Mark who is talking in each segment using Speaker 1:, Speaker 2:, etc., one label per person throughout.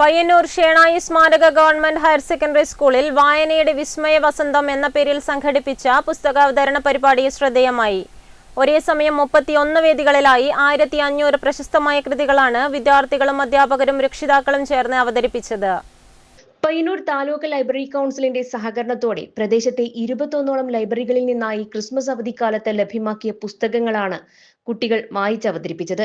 Speaker 1: പയ്യന്നൂർ ഷേണായി സ്മാരക government higher secondary സ്കൂളിൽ വായനയുടെ വിസ്മയ വസന്തം എന്ന പേരിൽ സംഘടിപ്പിച്ച പുസ്തകാവതരണ പരിപാടി ശ്രദ്ധേയമായി. ഒരേ സമയം മുപ്പത്തിയൊന്ന് വേദികളിലായി ആയിരത്തി അഞ്ഞൂറ് പ്രശസ്തമായ കൃതികളാണ് വിദ്യാർത്ഥികളും അധ്യാപകരും രക്ഷിതാക്കളും ചേർന്ന് അവതരിപ്പിച്ചത്.
Speaker 2: പയ്യന്നൂർ താലൂക്ക് ലൈബ്രറി കൗൺസിലിന്റെ സഹകരണത്തോടെ പ്രദേശത്തെ ഇരുപത്തൊന്നോളം ലൈബ്രറികളിൽ നിന്നായി ക്രിസ്മസ് അവധിക്കാലത്ത് ലഭ്യമാക്കിയ പുസ്തകങ്ങളാണ് കുട്ടികൾ വായിച്ചവതരിപ്പിച്ചത്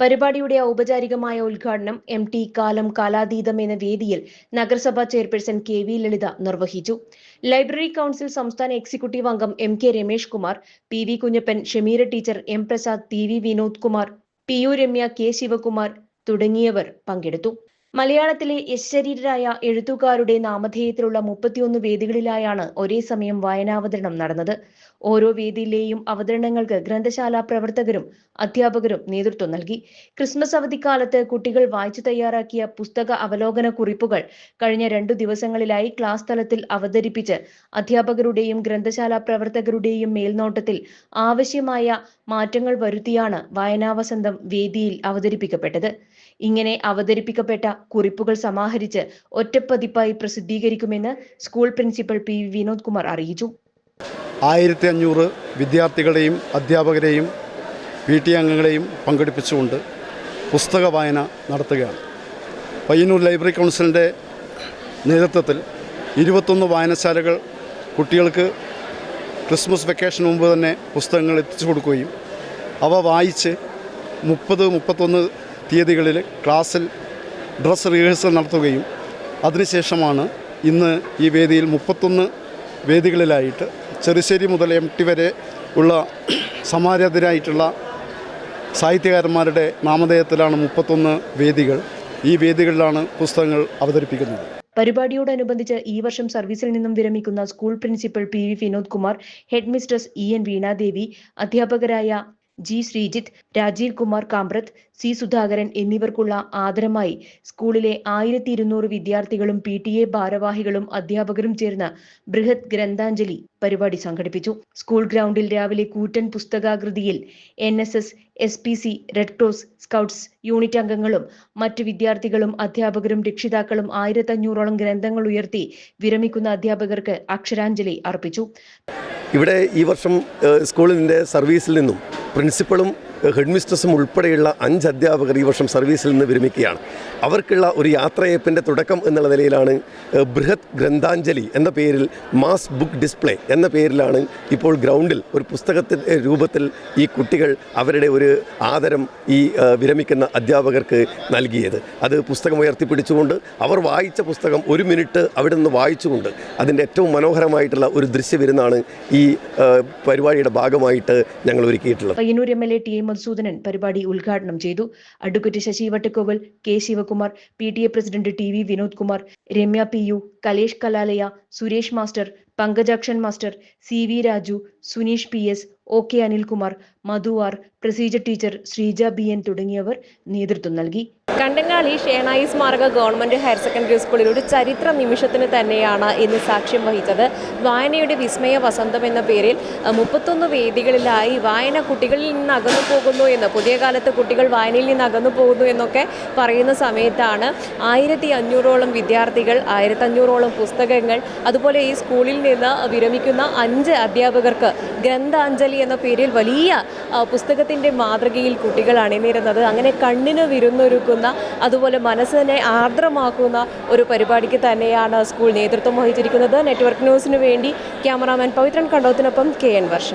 Speaker 2: പരിപാടിയുടെ ഔപചാരികമായ ഉദ്ഘാടനം എം ടി കാലം കാലാതീതം എന്ന വേദിയിൽ നഗരസഭാ ചെയർപേഴ്സൺ കെ വി ലളിത നിർവഹിച്ചു. ലൈബ്രറി കൗൺസിൽ സംസ്ഥാന എക്സിക്യൂട്ടീവ് അംഗം M K Ramesh Kumar P V Kunhappan Shameera teacher M Prasad P V Vinod Kumar P U Ramya K Sivakumar തുടങ്ങിയവർ പങ്കെടുത്തു. മലയാളത്തിലെ യശ്ശരീരായ എഴുത്തുകാരുടെ നാമധേയത്തിലുള്ള മുപ്പത്തിയൊന്ന് വേദികളിലായാണ് ഒരേ സമയം വായനാവതരണം നടന്നത്. ഓരോ വേദിയിലെയും അവതരണങ്ങൾക്ക് ഗ്രന്ഥശാല പ്രവർത്തകരും അധ്യാപകരും നേതൃത്വം നൽകി. ക്രിസ്മസ് അവധിക്കാലത്ത് കുട്ടികൾ വായിച്ചു തയ്യാറാക്കിയ പുസ്തക അവലോകന കുറിപ്പുകൾ കഴിഞ്ഞ രണ്ടു ദിവസങ്ങളിലായി ക്ലാസ് തലത്തിൽ അവതരിപ്പിച്ച് അധ്യാപകരുടെയും ഗ്രന്ഥശാല പ്രവർത്തകരുടെയും മേൽനോട്ടത്തിൽ ആവശ്യമായ മാറ്റങ്ങൾ വരുത്തിയാണ് വായനാവസന്തം വേദിയിൽ അവതരിപ്പിക്കപ്പെട്ടത്. ഇങ്ങനെ അവതരിപ്പിക്കപ്പെട്ട കുറിപ്പുകൾ സമാഹരിച്ച് ഒറ്റപ്പതിപ്പായി പ്രസിദ്ധീകരിക്കുമെന്ന് school principal P Vinod Kumar അറിയിച്ചു.
Speaker 3: ആയിരത്തി അഞ്ഞൂറ് വിദ്യാർത്ഥികളെയും അധ്യാപകരെയും പി ടി അംഗങ്ങളെയും പങ്കെടുപ്പിച്ചുകൊണ്ട് പുസ്തക വായന നടത്തുകയാണ്. പയ്യന്നൂർ ലൈബ്രറി കൗൺസിലിന്റെ നേതൃത്വത്തിൽ ഇരുപത്തൊന്ന് വായനശാലകൾ കുട്ടികൾക്ക് ക്രിസ്മസ് വെക്കേഷൻ മുമ്പ് തന്നെ പുസ്തകങ്ങൾ എത്തിച്ചു കൊടുക്കുകയും അവ വായിച്ച് മുപ്പത് മുപ്പത്തൊന്ന് തീയതികളിൽ ക്ലാസ്സിൽ ഡ്രസ് റിഹേഴ്സൽ നടത്തുകയും അതിനുശേഷമാണ് ഇന്ന് ഈ വേദിയിൽ മുപ്പത്തൊന്ന് വേദികളിലായിട്ട് ചെറുശ്ശേരി മുതൽ എം ടി വരെ ഉള്ള സമാരതരായിട്ടുള്ള സാഹിത്യകാരന്മാരുടെ നാമധേയത്തിലാണ് മുപ്പത്തൊന്ന് വേദികൾ. ഈ വേദികളിലാണ് പുസ്തകങ്ങൾ അവതരിപ്പിക്കുന്നത്.
Speaker 2: പരിപാടിയോടനുബന്ധിച്ച് ഈ വർഷം സർവീസിൽ നിന്നും വിരമിക്കുന്ന school principal P V Vinod Kumar head mistress E N Veenadevi അധ്യാപകരായ ജി ശ്രീജിത്ത് രാജീവ് കുമാർ കാമ്പ്രത് സി സുധാകരൻ എന്നിവർക്കുള്ള ആദരമായി സ്കൂളിലെ ആയിരത്തി ഇരുന്നൂറ് വിദ്യാർത്ഥികളും പി ടി എ ഭാരവാഹികളും അധ്യാപകരും ചേർന്ന് ബൃഹത് ഗ്രന്ഥാഞ്ജലി പരിപാടി സംഘടിപ്പിച്ചു. സ്കൂൾ ഗ്രൗണ്ടിൽ രാവിലെ കൂറ്റൻ പുസ്തകാകൃതിയിൽ N S S S P C red cross scouts unit അംഗങ്ങളും മറ്റ് വിദ്യാർത്ഥികളും അധ്യാപകരും രക്ഷിതാക്കളും ആയിരത്തഞ്ഞൂറോളം ഗ്രന്ഥങ്ങൾ ഉയർത്തി വിരമിക്കുന്ന അധ്യാപകർക്ക് അക്ഷരാഞ്ജലി അർപ്പിച്ചു.
Speaker 4: ഇവിടെ ഈ വർഷം സ്കൂളിന്റെ സർവീസിൽ നിന്നും പ്രിൻസിപ്പളും ഹെഡ്മിസ്ട്രസും ഹെഡ് മിസ്ട്രസും ഉൾപ്പെടെയുള്ള അഞ്ച് അധ്യാപകർ ഈ വർഷം സർവീസിൽ നിന്ന് വിരമിക്കുകയാണ്. അവർക്കുള്ള ഒരു യാത്രയപ്പിന്റെ തുടക്കം എന്നുള്ള നിലയിലാണ് ബൃഹത് ഗ്രന്ഥാഞ്ജലി എന്ന പേരിൽ മാസ് ബുക്ക് ഡിസ്പ്ലേ എന്ന പേരിലാണ് ഇപ്പോൾ ഗ്രൗണ്ടിൽ ഒരു പുസ്തകത്തിന്റെ രൂപത്തിൽ ഈ കുട്ടികൾ അവരുടെ ഒരു ആദരം ഈ വിരമിക്കുന്ന അധ്യാപകർക്ക് നൽകിയത്. അത് പുസ്തകം ഉയർത്തിപ്പിടിച്ചുകൊണ്ട് അവർ വായിച്ച പുസ്തകം ഒരു മിനിറ്റ് അവിടെ നിന്ന് വായിച്ചുകൊണ്ട് അതിന്റെ ഏറ്റവും മനോഹരമായിട്ടുള്ള ഒരു ദൃശ്യവിരുന്നാണ് ഈ പരിപാടിയുടെ ഭാഗമായിട്ട് ഞങ്ങൾ ഒരുക്കിയിട്ടുള്ളത്.
Speaker 2: M L A T A Madhusoodanan പരിപാടി ഉദ്ഘാടനം ചെയ്തു. Advocate Sasi Vattakkoval K Sivakumar P T A president T V Vinod Kumar Ramya P U Kalesh Kalalaya Suresh master Pankajakshan master C V Raju Suneesh P S O K Anilkumar Madhuvar R Praseeja teacher Sreeja B N തുടങ്ങിയവർ നേതൃത്വം നൽകി.
Speaker 1: കണ്ടങ്ങാളി ഷേണായി സ്മാരക government higher secondary സ്കൂളിൽ ഒരു ചരിത്ര നിമിഷത്തിന് തന്നെയാണ് ഇന്ന് സാക്ഷ്യം വഹിച്ചത്. വായനയുടെ വിസ്മയ വസന്തം എന്ന പേരിൽ മുപ്പത്തൊന്ന് വേദികളിലായി വായന കുട്ടികളിൽ നിന്ന് അകന്നു പോകുന്നു എന്ന് പുതിയ കാലത്ത് കുട്ടികൾ വായനയിൽ നിന്ന് അകന്നു പോകുന്നു എന്നൊക്കെ പറയുന്ന സമയത്താണ് ആയിരത്തി അഞ്ഞൂറോളം വിദ്യാർത്ഥികൾ ആയിരത്തഞ്ഞൂറോളം പുസ്തകങ്ങൾ അതുപോലെ ഈ സ്കൂളിൽ നിന്ന് വിരമിക്കുന്ന അഞ്ച് അധ്യാപകർക്ക് ഗ്രന്ഥാഞ്ജലി എന്ന പേരിൽ വലിയ പുസ്തകത്തിന്റെ മാതൃകയിൽ കുട്ടികൾ അണിനിരുന്നത് അങ്ങനെ കണ്ണിന് വിരുന്നൊരുക്കുന്ന അതുപോലെ മനസ്സിനെ ആർദ്രമാക്കുന്ന ഒരു പരിപാടിക്ക് തന്നെയാണ് സ്കൂൾ നേതൃത്വം വഹിച്ചിരിക്കുന്നത്. നെറ്റ്വർക്ക് ന്യൂസിന് വേണ്ടി ക്യാമറാമാൻ പവിത്രൻ കണ്ടോത്തിനൊപ്പം കെ എൻ വർഷ.